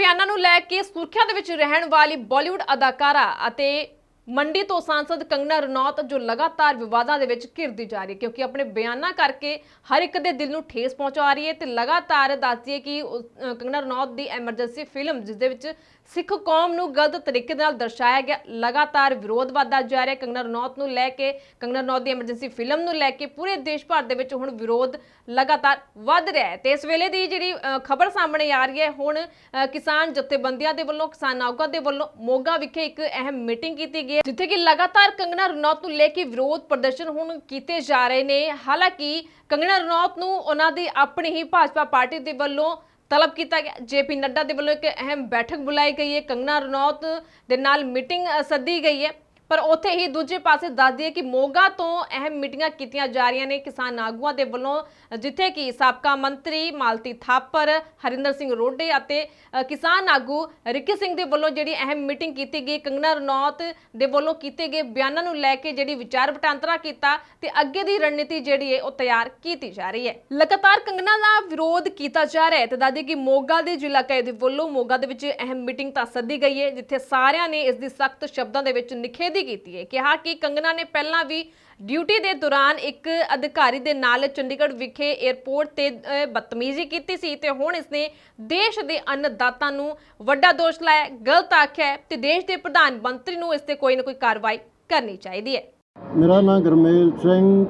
ਬਿਆਨਾਂ ਨੂੰ ਲੈ ਕੇ ਸੁਰਖੀਆਂ ਦੇ ਵਿੱਚ ਰਹਿਣ ਵਾਲੀ ਬਾਲੀਵੁੱਡ ਅਦਾਕਾਰਾ ਅਤੇ ਮੰਡੀ ਤੋਂ ਸਾਂਸਦ ਕੰਗਨਾ ਰਣੌਤ ਜੋ ਲਗਾਤਾਰ ਵਿਵਾਦਾਂ ਦੇ ਵਿੱਚ ਘਿਰਦੀ ਜਾ ਰਹੀ ਹੈ, ਕਿਉਂਕਿ ਆਪਣੇ ਬਿਆਨਾਂ ਕਰਕੇ ਹਰ ਇੱਕ ਦੇ ਦਿਲ ਨੂੰ ਠੇਸ ਪਹੁੰਚਾ ਰਹੀ ਹੈ ਤੇ ਲਗਾਤਾਰ ਦੱਸਦੀ ਹੈ ਕਿ ਕੰਗਨਾ ਰਣੌਤ ਦੀ ਐਮਰਜੈਂਸੀ ਫਿਲਮ, ਜਿਸ ਦੇ ਵਿੱਚ ਸਿੱਖ ਕੌਮ ਨੂੰ ਗਲਤ ਤਰੀਕੇ ਨਾਲ ਦਰਸਾਇਆ ਗਿਆ। ਲਗਾਤਾਰ ਵਿਰੋਧ ਵਧਦਾ ਜਾ ਰਿਹਾ। ਹੈ ਕੰਗਨਾ ਰਣੌਤ ਨੂੰ ਲੈ ਕੇ ਕੰਗਨਾ ਰਣੌਤ ਦੀ ਐਮਰਜੈਂਸੀ ਫਿਲਮ ਨੂੰ ਲੈ ਕੇ ਪੂਰੇ ਦੇਸ਼ ਭਰ ਦੇ ਵਿੱਚ ਹੁਣ ਵਿਰੋਧ ਲਗਾਤਾਰ ਵੱਧ ਰਿਹਾ ਹੈ। ਤੇ ਇਸ ਵੇਲੇ ਦੀ ਜਿਹੜੀ ਖਬਰ ਸਾਹਮਣੇ ਆ ਰਹੀ ਹੈ, ਹੁਣ ਕਿਸਾਨ ਜਥੇਬੰਦੀਆਂ ਦੇ ਵੱਲੋਂ, ਕਿਸਾਨ ਆਗੂਆਂ ਦੇ ਵੱਲੋਂ ਮੋਗਾ ਵਿਖੇ ਇੱਕ ਅਹਿਮ ਮੀਟਿੰਗ ਕੀਤੀ ਗਈ ਹੈ, ਜਿੱਥੇ ਕਿ ਲਗਾਤਾਰ ਕੰਗਨਾ ਰਣੌਤ ਨੂੰ ਲੈ ਕੇ ਵਿਰੋਧ ਪ੍ਰਦਰਸ਼ਨ ਹੁਣ ਕੀਤੇ ਜਾ ਰਹੇ ਨੇ। ਹਾਲਾਂਕਿ ਕੰਗਨਾ ਰਣੌਤ ਨੂੰ ਉਹਨਾਂ ਦੀ ਆਪਣੀ ਹੀ ਭਾਜਪਾ ਪਾਰਟੀ ਦੇ ਵੱਲੋਂ ਤਲਬ ਕੀਤਾ ਗਿਆ। ਜੇਪੀ ਨੱਡਾ ਦੇ ਵੱਲੋਂ ਇੱਕ ਅਹਿਮ ਬੈਠਕ ਬੁਲਾਈ ਗਈ ਹੈ। ਕੰਗਨਾ ਰਣੌਤ ਦੇ ਨਾਲ ਮੀਟਿੰਗ ਸੱਦੀ ਗਈ ਹੈ। ਪਰ ਉੱਥੇ ਹੀ ਦੂਜੇ ਪਾਸੇ ਦੱਸ ਦਈਏ ਕਿ ਮੋਗਾ ਤੋਂ ਅਹਿਮ ਮੀਟਿੰਗਾਂ ਕੀਤੀਆਂ ਜਾ ਰਹੀਆਂ ਨੇ ਕਿਸਾਨ ਆਗੂਆਂ ਦੇ ਵੱਲੋਂ, ਜਿੱਥੇ ਕਿ ਸਾਬਕਾ ਮੰਤਰੀ ਮਾਲਤੀ ਥਾਪਰ, ਹਰਿੰਦਰ ਸਿੰਘ ਰੋਡੇ ਅਤੇ ਕਿਸਾਨ ਆਗੂ ਰਿੱਕੀ ਸਿੰਘ ਦੇ ਵੱਲੋਂ ਜਿਹੜੀ ਅਹਿਮ ਮੀਟਿੰਗ ਕੀਤੀ ਗਈ ਕੰਗਨਾ ਰਣੌਤ ਦੇ ਵੱਲੋਂ ਕੀਤੇ ਗਏ ਬਿਆਨਾਂ ਨੂੰ ਲੈ ਕੇ ਜਿਹੜੀ ਵਿਚਾਰ ਵਟਾਂਦਰਾ ਕੀਤਾ ਤੇ ਅੱਗੇ ਦੀ ਰਣਨੀਤੀ ਜਿਹੜੀ ਹੈ ਉਹ ਤਿਆਰ ਕੀਤੀ ਜਾ ਰਹੀ ਹੈ। ਲਗਾਤਾਰ ਕੰਗਨਾ ਦਾ ਵਿਰੋਧ ਕੀਤਾ ਜਾ ਰਿਹਾ ਹੈ ਤੇ ਦਾਦੀ ਕਿ ਮੋਗਾ ਦੇ ਜ਼ਿਲ੍ਹਾ ਕੈ ਦੇ ਵੱਲੋਂ ਮੋਗਾ ਦੇ ਵਿੱਚ ਅਹਿਮ ਮੀਟਿੰਗ ਤਾਂ ਸੱਦੀ ਗਈ ਹੈ, ਜਿੱਥੇ ਸਾਰਿਆਂ ਨੇ ਇਸ ਦੀ ਸਖਤ ਸ਼ਬਦਾਂ ਦੇ ਵਿੱਚ ਨਿਖੇਧੀ ਕੀਤੀ ਹੈ। ਕਿਹਾ ਕਿ ਕੰਗਨਾ ਨੇ ਪਹਿਲਾਂ ਵੀ ਡਿਊਟੀ ਦੇ ਦੌਰਾਨ ਇੱਕ ਅਧਿਕਾਰੀ ਦੇ ਨਾਲ ਚੰਡੀਗੜ੍ਹ ਵਿਖੇ 에ਅਰਪੋਰਟ ਤੇ ਬਦਤਮੀਜ਼ੀ ਕੀਤੀ ਸੀ ਤੇ ਹੁਣ ਇਸਨੇ ਦੇਸ਼ ਦੇ ਅੰਨਦਾਤਾ ਨੂੰ ਵੱਡਾ ਦੋਸ਼ ਲਾਇਆ ਗਲਤ ਆਖਿਆ ਤੇ ਦੇਸ਼ ਦੇ ਪ੍ਰਧਾਨ ਮੰਤਰੀ ਨੂੰ ਇਸ ਤੇ ਕੋਈ ਨਾ ਕੋਈ ਕਾਰਵਾਈ ਕਰਨੀ ਚਾਹੀਦੀ ਹੈ। ਮੇਰਾ ਨਾਮ ਗਰਮੇਲ ਸਿੰਘ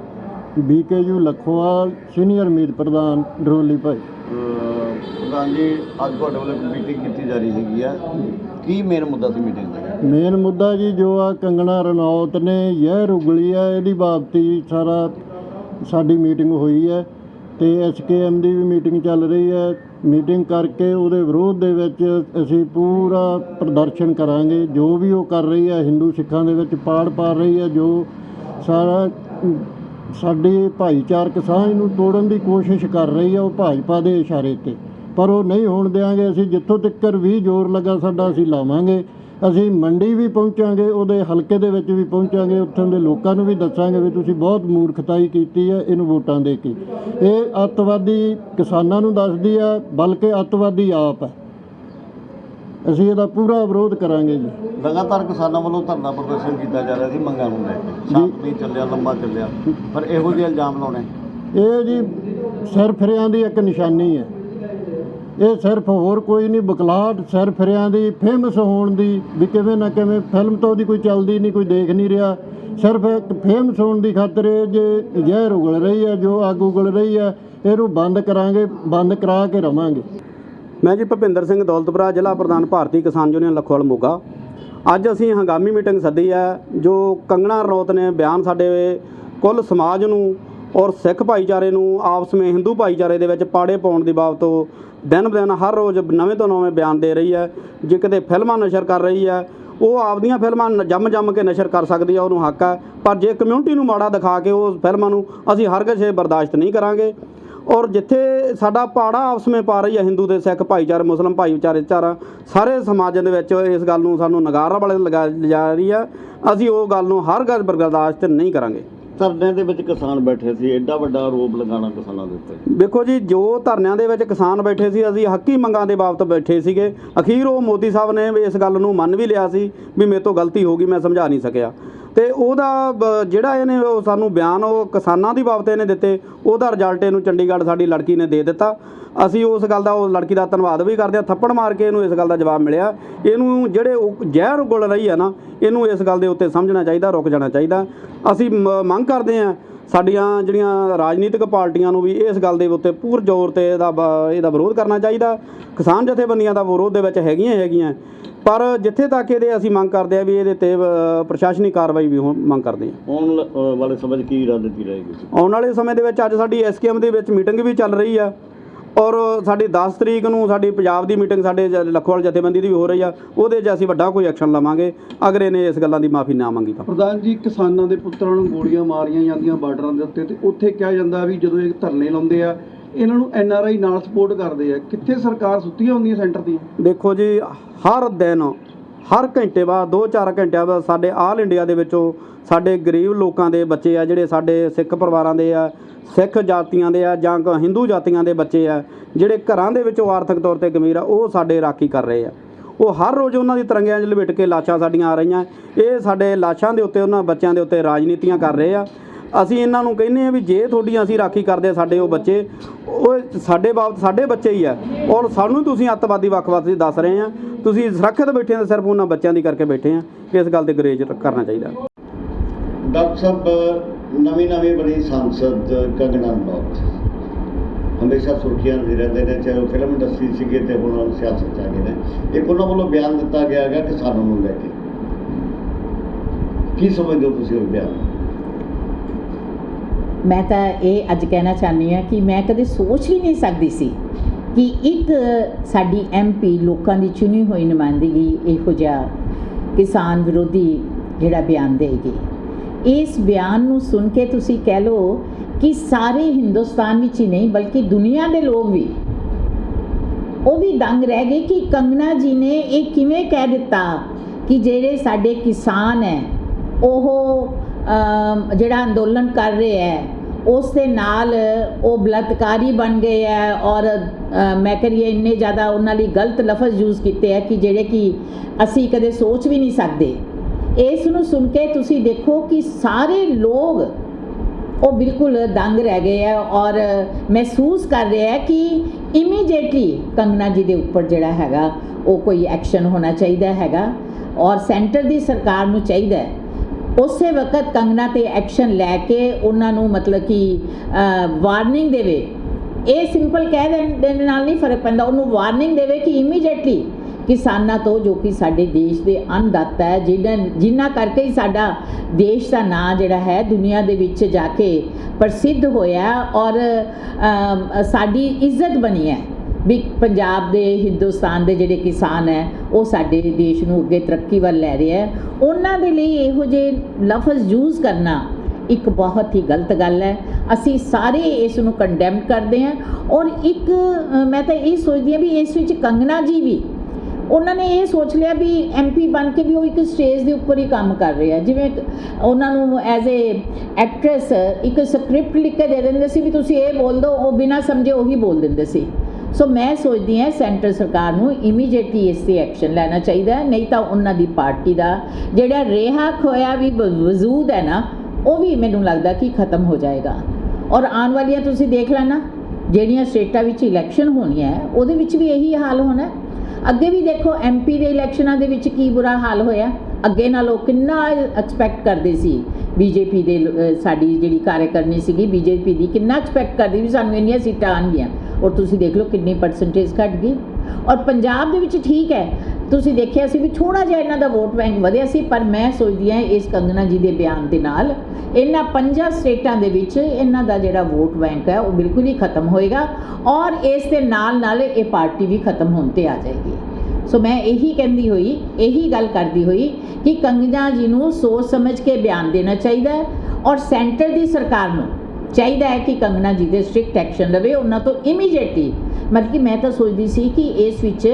ਬੀਕੇਯੂ ਲਖੋਵਾਲ ਸੀਨੀਅਰ ਮੀਤ ਪ੍ਰਧਾਨ ਡਰੋਲੀ ਭਾਈ। ਪ੍ਰਧਾਨ ਜੀ ਅੱਜ ਤੁਹਾਡੇ ਵੱਲੋਂ ਮੀਟਿੰਗ ਕੀਤੀ ਜਾ ਰਹੀ ਹੈਗੀ ਆ। ਕੀ ਮੇਨ ਮੁੱਦਾ ਸੀ ਮੀਟਿੰਗ ਦਾ? ਮੇਨ ਮੁੱਦਾ ਜੀ ਜੋ ਆ ਕੰਗਣਾ ਰਣੌਤ ਨੇ ਜ਼ਹਿਰ ਉਗਲੀ ਆ ਇਹਦੀ ਬਾਬਤੀ ਸਾਰਾ ਸਾਡੀ ਮੀਟਿੰਗ ਹੋਈ ਹੈ ਤੇ ਐਸਕੇਐਮ ਦੀ ਵੀ ਮੀਟਿੰਗ ਚੱਲ ਰਹੀ ਹੈ। ਮੀਟਿੰਗ ਕਰਕੇ ਉਹਦੇ ਵਿਰੋਧ ਦੇ ਵਿੱਚ ਅਸੀਂ ਪੂਰਾ ਪ੍ਰਦਰਸ਼ਨ ਕਰਾਂਗੇ। ਜੋ ਵੀ ਉਹ ਕਰ ਰਹੀ ਹੈ ਹਿੰਦੂ ਸਿੱਖਾਂ ਦੇ ਵਿੱਚ ਪਾੜ ਪਾ ਰਹੀ ਹੈ ਜੋ ਸਾਰਾ ਅਮ, ਸਾਡੇ ਭਾਈਚਾਰਕ ਸਾਂਝ ਨੂੰ ਤੋੜਨ ਦੀ ਕੋਸ਼ਿਸ਼ ਕਰ ਰਹੀ ਹੈ ਉਹ ਭਾਜਪਾ ਦੇ ਇਸ਼ਾਰੇ ਤੇ। ਪਰ ਉਹ ਨਹੀਂ ਹੋਣ ਦੇਵਾਂਗੇ ਅਸੀਂ ਜਿੱਥੋਂ ਤੱਕ ਵੀ ਜ਼ੋਰ ਲੱਗਾ ਸਾਡਾ ਅਸੀਂ ਲਾਵਾਂਗੇ। ਅਸੀਂ ਮੰਡੀ ਵੀ ਪਹੁੰਚਾਂਗੇ ਉਹਦੇ ਹਲਕੇ ਦੇ ਵਿੱਚ ਵੀ ਪਹੁੰਚਾਂਗੇ ਉੱਥੋਂ ਦੇ ਲੋਕਾਂ ਨੂੰ ਵੀ ਦੱਸਾਂਗੇ ਵੀ ਤੁਸੀਂ ਬਹੁਤ ਮੂਰਖਤਾਈ ਕੀਤੀ ਹੈ ਇਹਨੂੰ ਵੋਟਾਂ ਦੇ ਕੇ। ਇਹ ਅੱਤਵਾਦੀ ਕਿਸਾਨਾਂ ਨੂੰ ਦੱਸਦੀ ਹੈ ਬਲਕਿ ਅੱਤਵਾਦੀ ਆਪ ਹੈ। ਅਸੀਂ ਇਹਦਾ ਪੂਰਾ ਵਿਰੋਧ ਕਰਾਂਗੇ ਜੀ। ਲਗਾਤਾਰ ਕਿਸਾਨਾਂ ਵੱਲੋਂ ਧਰਨਾ ਪ੍ਰਦਰਸ਼ਨ ਕੀਤਾ ਜਾ ਰਿਹਾ ਸੀ ਮੰਗਾਂ ਨੂੰ ਲੈ ਕੇ। ਸ਼ਾਂਤ ਨਹੀਂ ਚੱਲਿਆ ਲੰਬਾ ਚੱਲਿਆ। ਪਰ ਇਹੋ ਜਿਹੇ ਇਲਜ਼ਾਮ ਲਾਉਣੇ। ਇਹ ਜੀ ਸਿਰ ਫਿਰਿਆਂ ਦੀ ਇੱਕ ਨਿਸ਼ਾਨੀ ਹੈ। ਇਹ ਸਿਰਫ ਹੋਰ ਕੋਈ ਨਹੀਂ, ਬਕਲਾਟ ਸਿਰ ਫਿਰਿਆਂ ਦੀ ਫੇਮਸ ਹੋਣ ਦੀ, ਵੀ ਕਿਵੇਂ ਨਾ ਕਿਵੇਂ ਫਿਲਮ ਤਾਂ ਉਹਦੀ ਕੋਈ ਚੱਲਦੀ ਨਹੀਂ, ਕੋਈ ਦੇਖ ਨਹੀਂ ਰਿਹਾ। ਸਿਰਫ ਇੱਕ ਫੇਮਸ ਹੋਣ ਦੀ ਖਾਤਰ ਇਹ ਜੇ ਜ਼ਹਿਰ ਉਗਲ ਰਹੀ ਹੈ, ਜੋ ਅੱਗ ਉਗਲ ਰਹੀ ਹੈ, ਇਹਨੂੰ ਬੰਦ ਕਰਾਂਗੇ, ਬੰਦ ਕਰਾ ਕੇ ਰਵਾਂਗੇ। ਮੈਂ ਜੀ ਭੁਪਿੰਦਰ ਸਿੰਘ ਦੌਲਤਪੁਰਾ, ਜ਼ਿਲ੍ਹਾ ਪ੍ਰਧਾਨ ਭਾਰਤੀ ਕਿਸਾਨ ਯੂਨੀਅਨ ਲਖੋਵਾਲ ਮੋਗਾ। ਅੱਜ ਅਸੀਂ ਹੰਗਾਮੀ ਮੀਟਿੰਗ ਸੱਦੀ ਹੈ, ਜੋ ਕੰਗਣਾ ਰਣੌਤ ਨੇ ਬਿਆਨ ਸਾਡੇ ਕੁੱਲ ਸਮਾਜ ਨੂੰ ਔਰ ਸਿੱਖ ਭਾਈਚਾਰੇ ਨੂੰ ਆਪਸ ਵਿੱਚ ਹਿੰਦੂ ਭਾਈਚਾਰੇ ਦੇ ਵਿੱਚ ਪਾੜੇ ਪਾਉਣ ਦੀ ਬਾਬਤ ਉਹ ਦਿਨ ਬ ਦਿਨ ਹਰ ਰੋਜ਼ ਨਵੇਂ ਤੋਂ ਨਵੇਂ ਬਿਆਨ ਦੇ ਰਹੀ ਹੈ, ਜੇ ਕਿਤੇ ਫਿਲਮਾਂ ਨਸ਼ਰ ਕਰ ਰਹੀ ਹੈ, ਉਹ ਆਪਦੀਆਂ ਫਿਲਮਾਂ ਜੰਮ ਜੰਮ ਕੇ ਨਸ਼ਰ ਕਰ ਸਕਦੀ ਹੈ, ਉਹਨੂੰ ਹੱਕ ਹੈ। ਪਰ ਜੇ ਕਮਿਊਨਿਟੀ ਨੂੰ ਮਾੜਾ ਦਿਖਾ ਕੇ ਉਹ ਫਿਲਮਾਂ ਨੂੰ ਅਸੀਂ ਹਰ ਕਿਸੇ ਬਰਦਾਸ਼ਤ ਨਹੀਂ ਕਰਾਂਗੇ। ਔਰ ਜਿੱਥੇ ਸਾਡਾ ਪਾੜਾ ਆਪਸ ਵਿੱਚ ਪਾ ਰਹੀ ਹੈ ਹਿੰਦੂ ਤੇ ਸਿੱਖ ਭਾਈਚਾਰੇ, ਮੁਸਲਮ ਭਾਈਚਾਰੇ, ਚਾਰਾ ਸਾਰੇ ਸਮਾਜਾਂ ਦੇ ਵਿੱਚ ਇਸ ਗੱਲ ਨੂੰ ਸਾਨੂੰ ਨਗਾਰਾ ਵਾਲੇ ਲਗਾ ਲਿਜਾ ਰਹੀ ਹੈ। ਅਸੀਂ ਉਹ ਗੱਲ ਨੂੰ ਹਰ ਗੱਲ ਬਰਦਾਸ਼ਤ ਨਹੀਂ ਕਰਾਂਗੇ। ਧਰਨੇ ਦੇ ਵਿੱਚ ਕਿਸਾਨ ਬੈਠੇ ਸੀ ਐਡਾ ਵੱਡਾ ਆਰੋਪ ਲਗਾਉਣਾ ਕਿਸਾਨਾਂ ਦੇ ਉੱਤੇ। ਦੇਖੋ ਜੀ, ਜੋ ਧਰਨਿਆਂ ਦੇ ਵਿੱਚ ਕਿਸਾਨ ਬੈਠੇ ਸੀ, ਅਸੀਂ ਹੱਕੀ ਮੰਗਾਂ ਦੇ ਬਾਬਤ ਬੈਠੇ ਸੀਗੇ। ਅਖੀਰ ਉਹ ਮੋਦੀ ਸਾਹਿਬ ਨੇ ਇਸ ਗੱਲ ਨੂੰ ਮੰਨ ਵੀ ਲਿਆ ਸੀ ਵੀ ਮੇਰੇ ਤੋਂ ਗਲਤੀ ਹੋ ਗਈ, ਮੈਂ ਸਮਝਾ ਨਹੀਂ ਸਕਿਆ। ਤੇ ਉਹਦਾ ਬ- ਜਿਹੜਾ ਇਹਨੇ ਉਹ ਸਾਨੂੰ ਬਿਆਨ, ਉਹ ਕਿਸਾਨਾਂ ਦੀ ਬਾਬਤ ਇਹਨੇ ਦਿੱਤੇ, ਉਹਦਾ ਰਿਜ਼ਲਟ ਇਹਨੂੰ ਚੰਡੀਗੜ੍ਹ ਸਾਡੀ ਲੜਕੀ ਨੇ ਦੇ ਦਿੱਤਾ। ਅਸੀਂ ਉਸ ਗੱਲ ਦਾ, ਉਹ ਲੜਕੀ ਦਾ ਧੰਨਵਾਦ ਵੀ ਕਰਦੇ ਹਾਂ। ਥੱਪੜ ਮਾਰ ਕੇ ਇਹਨੂੰ ਇਸ ਗੱਲ ਦਾ ਜਵਾਬ ਮਿਲਿਆ। ਇਹਨੂੰ ਜਿਹੜੇ ਉਹ ਜ਼ਹਿਰ ਗੁਲ ਰਹੀ ਹੈ ਨਾ, ਇਹਨੂੰ ਇਸ ਗੱਲ ਦੇ ਉੱਤੇ ਸਮਝਣਾ ਚਾਹੀਦਾ, ਰੁਕ ਜਾਣਾ ਚਾਹੀਦਾ। ਅਸੀਂ ਮ- ਮੰਗ ਕਰਦੇ ਹਾਂ ਸਾਡੀਆਂ ਜਿਹੜੀਆਂ ਰਾਜਨੀਤਿਕ ਪਾਰਟੀਆਂ ਨੂੰ ਵੀ ਇਸ ਗੱਲ ਦੇ ਉੱਤੇ ਪੂਰ ਜ਼ੋਰ ਤੇ ਇਹਦਾ ਇਹਦਾ ਵਿਰੋਧ ਕਰਨਾ ਚਾਹੀਦਾ। ਕਿਸਾਨ ਜਥੇਬੰਦੀਆਂ ਦਾ ਵਿਰੋਧ ਦੇ ਵਿੱਚ ਹੈਗੀਆਂ ਹੈਗੀਆਂ। ਪਰ ਜਿੱਥੇ ਤੱਕ ਇਹਦੇ ਅਸੀਂ ਮੰਗ ਕਰਦੇ ਆ ਵੀ ਇਹਦੇ ਤੇ ਪ੍ਰਸ਼ਾਸਨਿਕ ਕਾਰਵਾਈ ਵੀ ਮੰਗ ਕਰਦੇ ਆ ਆਉਣ ਵਾਲੇ ਸਮੇਂ ਕੀ ਰਣਨੀਤੀ ਰਹੇਗੀ? ਆਉਣ ਵਾਲੇ ਸਮੇਂ ਦੇ ਵਿੱਚ ਅੱਜ ਸਾਡੀ ਐਸਕੇਐਮ ਦੇ ਵਿੱਚ ਮੀਟਿੰਗ ਵੀ ਚੱਲ ਰਹੀ ਆ। ਔਰ ਸਾਡੀ 10 ਤਰੀਕ ਨੂੰ ਸਾਡੀ ਪੰਜਾਬ ਦੀ ਮੀਟਿੰਗ ਸਾਡੇ ਜ- ਲੱਖੋਵਾਲ ਜਥੇਬੰਦੀ ਦੀ ਵੀ ਹੋ ਰਹੀ ਆ ਉਹਦੇ 'ਚ ਅਸੀਂ ਵੱਡਾ ਕੋਈ ਐਕਸ਼ਨ ਲਵਾਂਗੇ। ਅਗਰ ਇਹਨੇ ਇਸ ਗੱਲਾਂ ਦੀ ਮਾਫੀ ਨਾ ਮੰਗੀ ਤਾਂ। ਪ੍ਰਧਾਨ ਜੀ ਕਿਸਾਨਾਂ ਦੇ ਪੁੱਤਰਾਂ ਨੂੰ ਗੋਲੀਆਂ ਮਾਰੀਆਂ ਜਾਂਦੀਆਂ ਬਾਰਡਰਾਂ ਦੇ ਉੱਤੇ ਤੇ ਉੱਥੇ ਕਿਹਾ ਜਾਂਦਾ ਵੀ ਜਦੋਂ ਇਹ ਧਰਨੇ ਲਾਉਂਦੇ ਆ ਇਹਨਾਂ ਨੂੰ ਐਨ ਆਰ ਆਈ ਨਾਲ ਸਪੋਰਟ ਕਰਦੇ ਆ। ਕਿੱਥੇ ਸਰਕਾਰ ਸੁੱਤੀਆਂ ਹੁੰਦੀਆਂ ਸੈਂਟਰ ਦੀਆਂ? ਦੇਖੋ ਜੀ ਹਰ ਦਿਨ ਹਰ ਘੰਟੇ ਬਾਅਦ 2-4 ਘੰਟਿਆਂ ਬਾਅਦ ਸਾਡੇ ਆਲ ਇੰਡੀਆ ਦੇ ਵਿੱਚੋਂ ਸਾਡੇ ਗਰੀਬ ਲੋਕਾਂ ਦੇ ਬੱਚੇ ਆ, ਜਿਹੜੇ ਸਾਡੇ ਸਿੱਖ ਪਰਿਵਾਰਾਂ ਦੇ ਆ, ਸਿੱਖ ਜਾਤੀਆਂ ਦੇ ਆ ਜਾਂ ਹਿੰਦੂ ਜਾਤੀਆਂ ਦੇ ਬੱਚੇ ਆ, ਜਿਹੜੇ ਘਰਾਂ ਦੇ ਵਿੱਚੋਂ ਆਰਥਿਕ ਤੌਰ ਤੇ ਗੰਭੀਰ ਆ, ਉਹ ਸਾਡੇ ਰਾਖੀ ਕਰ ਰਹੇ ਆ। ਉਹ ਹਰ ਰੋਜ਼ ਉਹਨਾਂ ਦੀ ਤਿਰੰਗਿਆਂ 'ਚ ਲਪੇਟ ਕੇ ਲਾਸ਼ਾਂ ਸਾਡੀਆਂ ਆ ਰਹੀਆਂ। ਇਹ ਸਾਡੇ ਲਾਸ਼ਾਂ ਦੇ ਉੱਤੇ, ਉਹਨਾਂ ਬੱਚਿਆਂ ਦੇ ਉੱਤੇ ਰਾਜਨੀਤੀਆਂ ਕਰ ਰਹੇ ਆ। ਅਸੀਂ ਇਹਨਾਂ ਨੂੰ ਕਹਿੰਦੇ ਆ ਵੀ ਜੇ ਤੁਹਾਡੀ ਅਸੀਂ ਰਾਖੀ ਕਰਦੇ ਸਾਡੇ ਉਹ ਬੱਚੇ, ਉਹ ਸਾਡੇ ਬਾਬਤ ਸਾਡੇ ਬੱਚੇ ਹੀ ਆ। ਔਰ ਸਾਨੂੰ ਤੁਸੀਂ ਅੱਤਵਾਦੀ ਵੱਖ-ਵੱਖ ਦੱਸ ਰਹੇ ਆ ਤੁਸੀਂ ਸੁਰੱਖਿਅਤ ਬੈਠੇ ਆ ਸਿਰਫ ਉਹਨਾਂ ਬੱਚਿਆਂ ਦੀ ਕਰਕੇ ਬੈਠੇ ਆ ਇਸ ਗੱਲ ਤੇ ਗਰੇਜ ਕਰਨਾ ਚਾਹੀਦਾ। ਡਾਕਟਰ ਸਾਹਿਬ ਨਵੀਂ ਨਵੀਂ ਬਣੀ ਸੰਸਦ ਕੰਗਨਾ ਰਣੌਤ ਹਮੇਸ਼ਾ ਸੁਰਖੀਆਂ ਦੇ ਰਹਿੰਦੇ ਨੇ, ਚਾਹੇ ਉਹ ਫਿਲਮ ਇੰਡਸਟਰੀ ਸੀਗੇ ਤੇ ਹੁਣ ਸਿਆਸਤ ਚ ਆ ਗਏ ਨੇ। ਇੱਕ ਉਹਨਾਂ ਵੱਲੋਂ ਬਿਆਨ ਦਿੱਤਾ ਗਿਆ ਹੈਗਾ ਕਿਸਾਨਾਂ ਨੂੰ ਲੈ ਕੇ। ਕੀ ਸਮਝਦੇ ਹੋ ਤੁਸੀਂ ਉਹ ਬਿਆਨ? ਮੈਂ ਤਾਂ ਇਹ ਅੱਜ ਕਹਿਣਾ ਚਾਹੁੰਦੀ ਹਾਂ ਕਿ ਮੈਂ ਕਦੇ ਸੋਚ ਵੀ ਨਹੀਂ ਸਕਦੀ ਸੀ ਕਿ ਇੱਕ ਸਾਡੀ ਐਮਪੀ ਲੋਕਾਂ ਦੀ ਚੁਣੀ ਹੋਈ ਨੁਮਾਇੰਦਗੀ ਇਹੋ ਜਿਹਾ ਕਿਸਾਨ ਵਿਰੋਧੀ ਜਿਹੜਾ ਬਿਆਨ ਦੇਗੀ ਇਸ ਬਿਆਨ ਨੂੰ ਸੁਣ ਕੇ ਤੁਸੀਂ ਕਹਿ ਲਓ ਕਿ ਸਾਰੇ ਹਿੰਦੁਸਤਾਨ ਵਿੱਚ ਹੀ ਨਹੀਂ, ਬਲਕਿ ਦੁਨੀਆ ਦੇ ਲੋਕ ਵੀ। ਉਹ ਵੀ ਦੰਗ ਰਹਿ ਗਏ ਕਿ ਕੰਗਨਾ ਜੀ ਨੇ ਇਹ ਕਿਵੇਂ ਕਹਿ ਦਿੱਤਾ ਕਿ ਜਿਹੜੇ ਸਾਡੇ ਕਿਸਾਨ ਹੈ, ਉਹ ਜਿਹੜਾ ਅੰਦੋਲਨ ਕਰ ਰਿਹਾ ਹੈ, ਉਸ ਦੇ ਨਾਲ ਉਹ ਬਲਾਤਕਾਰੀ ਬਣ ਗਏ ਹੈ ਔਰ ਮੈਂ ਕਰੀਏ ਇੰਨੇ ਜ਼ਿਆਦਾ ਉਹਨਾਂ ਲਈ ਗਲਤ ਲਫ਼ਜ਼ ਯੂਜ਼ ਕੀਤੇ ਹੈ ਕਿ ਜਿਹੜੇ ਕਿ ਅਸੀਂ ਕਦੇ ਸੋਚ ਵੀ ਨਹੀਂ ਸਕਦੇ। ਇਸ ਨੂੰ ਸੁਣ ਕੇ ਤੁਸੀਂ ਦੇਖੋ ਕਿ ਸਾਰੇ ਲੋਕ ਉਹ ਬਿਲਕੁਲ ਦੰਗ ਰਹਿ ਗਏ ਹੈ ਔਰ ਮਹਿਸੂਸ ਕਰ ਰਹੇ ਹੈ ਕਿ ਇਮੀਡੀਏਟਲੀ ਕੰਗਨਾ ਜੀ ਦੇ ਉੱਪਰ ਜਿਹੜਾ ਹੈਗਾ, ਉਹ ਕੋਈ ਐਕਸ਼ਨ ਹੋਣਾ ਚਾਹੀਦਾ ਹੈਗਾ ਔਰ ਸੈਂਟਰ ਦੀ ਸਰਕਾਰ ਨੂੰ ਚਾਹੀਦਾ ਹੈ। ਉਸੇ ਵਕਤ ਕੰਗਨਾ ਤੇ ਐਕਸ਼ਨ ਲੈ ਕੇ ਉਹਨਾਂ ਨੂੰ ਮਤਲਬ ਕਿ ਵਾਰਨਿੰਗ ਦੇਵੇ। ਇਹ ਸਿੰਪਲ ਕਹਿ ਦੇਣ ਦੇਣ ਨਾਲ ਨਹੀਂ ਫ਼ਰਕ ਪੈਂਦਾ। ਉਹਨੂੰ ਵਾਰਨਿੰਗ ਦੇਵੇ ਕਿ ਇਮੀਡੀਏਟਲੀ ਕਿਸਾਨਾਂ ਤੋਂ, ਜੋ ਕਿ ਸਾਡੇ ਦੇਸ਼ ਦੇ ਅੰਨਦਾਤਾ ਹੈ ਜਿਹਨਾਂ ਜਿਨ੍ਹਾਂ ਕਰਕੇ ਹੀ ਸਾਡਾ ਦੇਸ਼ ਦਾ ਨਾਂ ਜਿਹੜਾ ਹੈ, ਦੁਨੀਆ ਦੇ ਵਿੱਚ ਜਾ ਕੇ ਪ੍ਰਸਿੱਧ ਹੋਇਆ ਔਰ ਸਾਡੀ ਇੱਜ਼ਤ ਬਣੀ ਹੈ। ਵੀ ਪੰਜਾਬ ਦੇ, ਹਿੰਦੁਸਤਾਨ ਦੇ ਜਿਹੜੇ ਕਿਸਾਨ ਹੈ, ਉਹ ਸਾਡੇ ਦੇਸ਼ ਨੂੰ ਅੱਗੇ ਤਰੱਕੀ ਵੱਲ ਲੈ ਰਹੇ ਹੈ। ਉਹਨਾਂ ਦੇ ਲਈ ਇਹੋ ਜਿਹੇ ਲਫ਼ਜ਼ ਯੂਜ਼ ਕਰਨਾ ਇੱਕ ਬਹੁਤ ਹੀ ਗਲਤ ਗੱਲ ਹੈ। ਅਸੀਂ ਸਾਰੇ ਇਸ ਨੂੰ ਕੰਡੈਮ ਕਰਦੇ ਹਾਂ ਔਰ ਇੱਕ ਮੈਂ ਤਾਂ ਇਹ ਸੋਚਦੀ ਹਾਂ ਵੀ ਇਸ ਵਿੱਚ ਕੰਗਨਾ ਜੀ ਵੀ, ਉਹਨਾਂ ਨੇ ਇਹ ਸੋਚ ਲਿਆ ਵੀ ਐਮਪੀ ਬਣ ਕੇ ਵੀ ਉਹ ਇੱਕ ਸਟੇਜ ਦੇ ਉੱਪਰ ਹੀ ਕੰਮ ਕਰ ਰਹੇ ਆ। ਜਿਵੇਂ ਉਹਨਾਂ ਨੂੰ ਐਜ਼ ਅ ਐਕਟ੍ਰੈਸ ਇੱਕ ਸਕ੍ਰਿਪਟ ਲਿਖ ਕੇ ਦੇ ਦਿੰਦੇ ਸੀ ਵੀ ਤੁਸੀਂ ਇਹ ਬੋਲ ਦਿਓ ਉਹ ਬਿਨਾਂ ਸਮਝੇ ਉਹੀ ਬੋਲ ਦਿੰਦੇ ਸੀ। ਸੋ ਮੈਂ ਸੋਚਦੀ ਹਾਂ ਸੈਂਟਰ ਸਰਕਾਰ ਨੂੰ ਇਮੀਡੀਏਟਲੀ ਇਸ ਤੇ ਐਕਸ਼ਨ ਲੈਣਾ ਚਾਹੀਦਾ ਹੈ ਨਹੀਂ ਤਾਂ ਉਹਨਾਂ ਦੀ ਪਾਰਟੀ ਦਾ ਜਿਹੜਾ ਰਿਹਾ ਖੋਇਆ ਵੀ ਵਜੂਦ ਹੈ ਨਾ ਉਹ ਵੀ ਮੈਨੂੰ ਲੱਗਦਾ ਕਿ ਖਤਮ ਹੋ ਜਾਏਗਾ ਔਰ ਆਉਣ ਵਾਲੀਆਂ ਤੁਸੀਂ ਦੇਖ ਲੈਣਾ ਜਿਹੜੀਆਂ ਸਟੇਟਾਂ ਵਿੱਚ ਇਲੈਕਸ਼ਨ ਹੋਣੀਆਂ ਹੈ, ਉਹਦੇ ਵਿੱਚ ਵੀ ਇਹੀ ਹਾਲ ਹੋਣਾ ਅੱਗੇ ਵੀ ਦੇਖੋ ਐਮਪੀ ਦੇ ਇਲੈਕਸ਼ਨਾਂ ਦੇ ਵਿੱਚ ਕੀ ਬੁਰਾ ਹਾਲ ਹੋਇਆ ਅੱਗੇ ਨਾਲੋਂ ਕਿੰਨਾ ਐਕਸਪੈਕਟ ਕਰਦੇ ਸੀ ਬੀਜੇਪੀ ਦੇ ਲ- ਅਹ ਸਾਡੀ ਜਿਹੜੀ ਕਾਰਜਕਰਨੀ ਸੀਗੀ ਬੀਜੇਪੀ ਦੀ ਕਿੰਨਾ ਐਕਸਪੈਕਟ ਕਰਦੀ ਵੀ ਸਾਨੂੰ ਇੰਨੀਆਂ ਸੀਟਾਂ ਆਉਣਗੀਆਂ ਔਰ ਤੁਸੀਂ ਦੇਖ ਲਓ ਕਿੰਨੀ ਪਰਸੈਂਟੇਜ ਘਟ ਗਈ। ਔਰ ਪੰਜਾਬ ਦੇ ਵਿੱਚ ਠੀਕ ਹੈ। ਤੁਸੀਂ ਦੇਖਿਆ ਸੀ ਵੀ ਥੋੜਾ ਜਿਹਾ ਇਹਨਾਂ ਦਾ ਵੋਟ ਬੈਂਕ ਵਧਿਆ ਸੀ, ਪਰ ਮੈਂ ਸੋਚਦੀ ਹਾਂ ਇਸ ਕੰਗਨਾ ਜੀ ਦੇ ਬਿਆਨ ਦੇ ਨਾਲ ਇਹਨਾਂ ਪੰਜਾਂ ਸਟੇਟਾਂ ਦੇ ਵਿੱਚ ਇਹਨਾਂ ਦਾ ਜਿਹੜਾ ਵੋਟ ਬੈਂਕ ਹੈ, ਉਹ ਬਿਲਕੁਲ ਹੀ ਖਤਮ ਹੋਏਗਾ ਔਰ ਇਸ ਦੇ ਨਾਲ ਨਾਲ ਇਹ ਪਾਰਟੀ ਵੀ ਖਤਮ ਹੋਣ ਤੇ ਆ ਜਾਏਗੀ। ਸੋ ਮੈਂ ਇਹੀ ਕਹਿੰਦੀ ਹੋਈ, ਇਹੀ ਗੱਲ ਕਰਦੀ ਹੋਈ ਕਿ ਕੰਗਨਾ ਜੀ ਨੂੰ ਸੋਚ ਸਮਝ ਕੇ ਬਿਆਨ ਦੇਣਾ ਚਾਹੀਦਾ ਔਰ ਸੈਂਟਰ ਦੀ ਸਰਕਾਰ ਨੂੰ ਚਾਹੀਦਾ ਹੈ ਕਿ ਕੰਗਣਾ ਜੀ ਦੇ ਸਟ੍ਰਿਕਟ ਐਕਸ਼ਨ ਲਵੇ, ਉਹਨਾਂ ਤੋਂ ਇਮੀਡੀਏਟਲੀ ਮਤਲਬ ਕਿ ਮੈਂ ਤਾਂ ਸੋਚਦੀ ਸੀ ਕਿ ਇਸ ਵਿੱਚ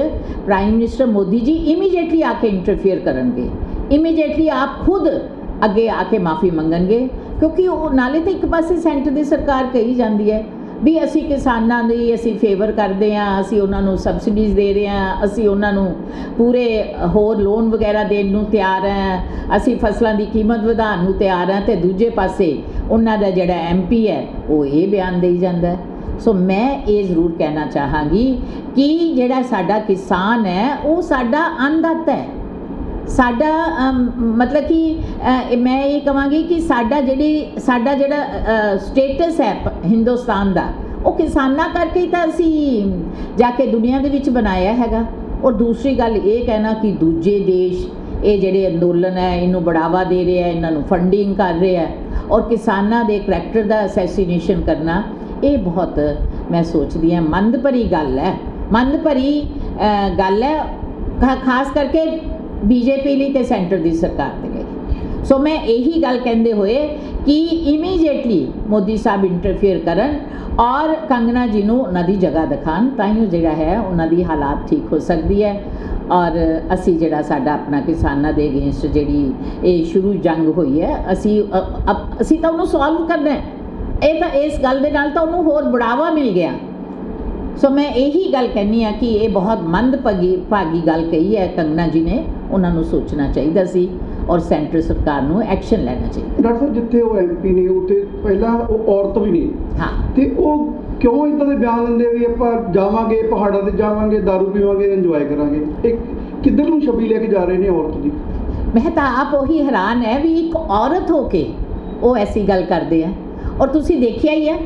prime minister Modi ji immediately ਆ ਕੇ ਇੰਟਰਫੇਅਰ ਕਰਨਗੇ। ਇਮੀਡੀਏਟਲੀ ਆਪ ਖੁਦ ਅੱਗੇ ਆ ਕੇ ਮਾਫੀ ਮੰਗਣਗੇ, ਕਿਉਂਕਿ ਉਹ ਨਾਲੇ ਤਾਂ ਇੱਕ ਪਾਸੇ ਸੈਂਟਰ ਦੀ ਸਰਕਾਰ ਕਹੀ ਜਾਂਦੀ ਹੈ ਵੀ ਅਸੀਂ ਕਿਸਾਨਾਂ ਦੀ ਅਸੀਂ ਫੇਵਰ ਕਰਦੇ ਹਾਂ, ਅਸੀਂ ਉਹਨਾਂ ਨੂੰ ਸਬਸਿਡੀਜ਼ ਦੇ ਰਹੇ ਹਾਂ, ਅਸੀਂ ਉਹਨਾਂ ਨੂੰ ਪੂਰੇ ਹੋਰ ਲੋਨ ਵਗੈਰਾ ਦੇਣ ਨੂੰ ਤਿਆਰ ਹਾਂ, ਅਸੀਂ ਫਸਲਾਂ ਦੀ ਕੀਮਤ ਵਧਾਉਣ ਨੂੰ ਤਿਆਰ ਹਾਂ ਤੇ ਦੂਜੇ ਪਾਸੇ ਉਹਨਾਂ ਦਾ ਜਿਹੜਾ ਐਮਪੀ ਹੈ, ਉਹ ਇਹ ਬਿਆਨ ਦੇਈ ਜਾਂਦਾ ਹੈ। ਸੋ ਮੈਂ ਇਹ ਜ਼ਰੂਰ ਕਹਿਣਾ ਚਾਹਾਂਗੀ ਕਿ ਜਿਹੜਾ ਸਾਡਾ ਕਿਸਾਨ ਹੈ, ਉਹ ਸਾਡਾ ਅੰਨਦਾਤਾ ਹੈ। ਸਾਡਾ ਮਤਲਬ ਕਿ ਮੈਂ ਇਹ ਕਹਾਂਗੀ ਕਿ ਸਾਡਾ ਜਿਹੜੀ, ਸਾਡਾ ਜਿਹੜਾ ਸਟੇਟਸ ਹੈ ਪ- ਹਿੰਦੁਸਤਾਨ ਦਾ, ਉਹ ਕਿਸਾਨਾਂ ਕਰਕੇ ਤਾਂ ਅਸੀਂ ਜਾ ਕੇ ਦੁਨੀਆ ਦੇ ਵਿੱਚ ਬਣਾਇਆ ਹੈਗਾ। ਔਰ ਦੂਸਰੀ ਗੱਲ ਇਹ ਕਹਿਣਾ ਕਿ ਦੂਜੇ ਦੇਸ਼ ਇਹ ਜਿਹੜੇ ਅੰਦੋਲਨ ਹੈ, ਇਹਨੂੰ ਬੜਾਵਾ ਦੇ ਰਹੇ ਹੈ, ਇਹਨਾਂ ਨੂੰ ਫੰਡਿੰਗ ਕਰ ਰਿਹਾ ਔਰ ਕਿਸਾਨਾਂ ਦੇ ਕਰੈਕਟਰ ਦਾ ਅਸੈਸੀਨੇਸ਼ਨ ਕਰਨਾ, ਇਹ ਬਹੁਤ ਮੈਂ ਸੋਚਦੀ ਹਾਂ ਮੰਦ ਭਰੀ ਗੱਲ ਹੈ। ਮੰਦ ਭਰੀ ਗੱਲ ਹੈ, ਖਾ- ਖਾਸ ਕਰਕੇ ਬੀਜੇਪੀ ਲਈ ਤੇ ਸੈਂਟਰ ਦੀ ਸਰਕਾਰ ਦੇ ਲਈ। ਸੋ ਮੈਂ ਇਹੀ ਗੱਲ ਕਹਿੰਦੇ ਹੋਏ ਕਿ ਇਮੀਡੀਏਟਲੀ ਮੋਦੀ ਸਾਹਿਬ ਇੰਟਰਫੇਅਰ ਕਰਨ ਔਰ ਕੰਗਨਾ ਜੀ ਨੂੰ ਉਹਨਾਂ ਦੀ ਜਗ੍ਹਾ ਦਿਖਾਣ ਤਾਂ ਹੀ ਉਹ ਜਿਹੜਾ ਹੈ ਉਹਨਾਂ ਦੀ ਹਾਲਾਤ ਠੀਕ ਹੋ ਸਕਦੀ ਹੈ। ਔਰ ਅਸੀਂ ਜਿਹੜਾ ਸਾਡਾ ਆਪਣਾ ਕਿਸਾਨਾਂ ਦੇ ਅਗੇਂਸਟ ਜਿਹੜੀ ਇਹ ਸ਼ੁਰੂ ਜੰਗ ਹੋਈ ਹੈ, ਅਸੀਂ ਅਸੀਂ ਤਾਂ ਉਹਨੂੰ ਸੋਲਵ ਕਰਨਾ ਹੈ। ਇਹ ਤਾਂ ਇਸ ਗੱਲ ਦੇ ਨਾਲ ਤਾਂ ਉਹਨੂੰ ਹੋਰ ਬੜਾਵਾ ਮਿਲ ਗਿਆ। ਸੋ ਮੈਂ ਇਹੀ ਗੱਲ ਕਹਿੰਨੀ ਆ ਕਿ ਇਹ ਬਹੁਤ ਮੰਦਭਾਗੀ, ਭਾਗੀ ਗੱਲ ਕਹੀ ਹੈ ਕੰਗਨਾ ਜੀ ਨੇ। ਉਹਨਾਂ ਨੂੰ ਸੋਚਣਾ ਚਾਹੀਦਾ ਸੀ ਔਰ ਸੈਂਟਰ ਸਰਕਾਰ ਨੂੰ ਐਕਸ਼ਨ ਲੈਣਾ ਚਾਹੀਦਾ। ਡਾਕਟਰ ਸਾਹਿਬ ਜਿੱਥੇ ਉਹ ਐਮਪੀ ਨੇ ਉੱਥੇ ਪਹਿਲਾਂ ਉਹ ਔਰਤ ਵੀ ਨਹੀਂ। ਹਾਂ। ਤੇ ਉਹ ਕਿਉਂ ਇਦਾਂ ਦੇ ਬਿਆਨ ਦਿੰਦੇ ਵੀ ਆਪਾਂ ਜਾਵਾਂਗੇ ਪਹਾੜਾਂ ਤੇ ਜਾਵਾਂਗੇ दारू ਪੀਵਾਂਗੇ ਇੰਜੋਏ ਕਰਾਂਗੇ? ਇੱਕ ਕਿੱਧਰ ਨੂੰ ਛਬੀ ਲੈ ਕੇ ਜਾ ਰਹੇ ਨੇ ਔਰਤ ਦੀ ਮੈਂ ਤਾਂ ਆਪ ਉਹੀ ਹੈਰਾਨ ਹੈ ਵੀ ਇੱਕ ਔਰਤ ਹੋ ਕੇ ਉਹ ਐਸੀ ਗੱਲ ਕਰਦੇ ਆ। ਔਰ ਤੁਸੀਂ ਦੇਖਿਆ ਹੀ ਹੈ